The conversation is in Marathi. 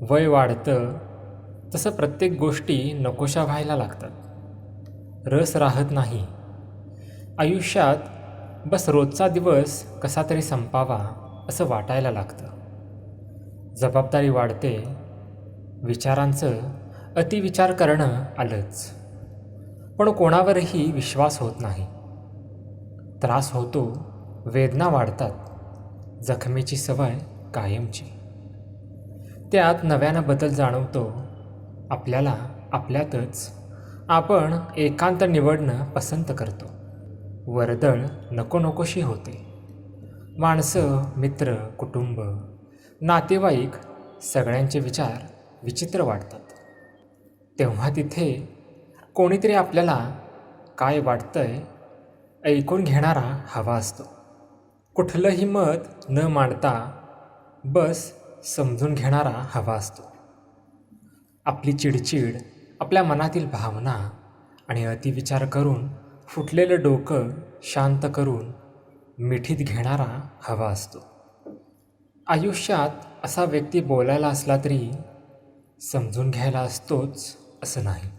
वय वाढतं तसं प्रत्येक गोष्टी नकोशा व्हायला लागतात. रस राहत नाही. आयुष्यात बस रोजचा दिवस कसा तरी संपावा असं वाटायला लागतं. जबाबदारी वाढते विचारांचं अतिविचार करणं आलंच. पण कोणावरही विश्वास होत नाही. त्रास होतो वेदना वाढतात. जखमेची सवय कायमची. त्यात नव्यानं बदल जाणवतो. आपल्याला आपल्यातच. आपण एकांत निवडणं पसंत करतो. वर्दळ नको नकोशी होते. माणसं मित्र कुटुंब नातेवाईक सगळ्यांचे विचार विचित्र वाटतात. तेव्हा तिथे कोणीतरी आपल्याला काय वाटतंय ऐकून घेणारा हवा असतो. कुठलंही मत न मांडता बस समजून घेणारा हवा असतो. आपली चिडचिड आपल्या मनातील भावना आणि अतिविचार करून फुटलेलं डोकं शांत करून मिठीत घेणारा हवा असतो. आयुष्यात असा व्यक्ती बोलायला असला तरी समजून घ्यायला असतोच असं नाही.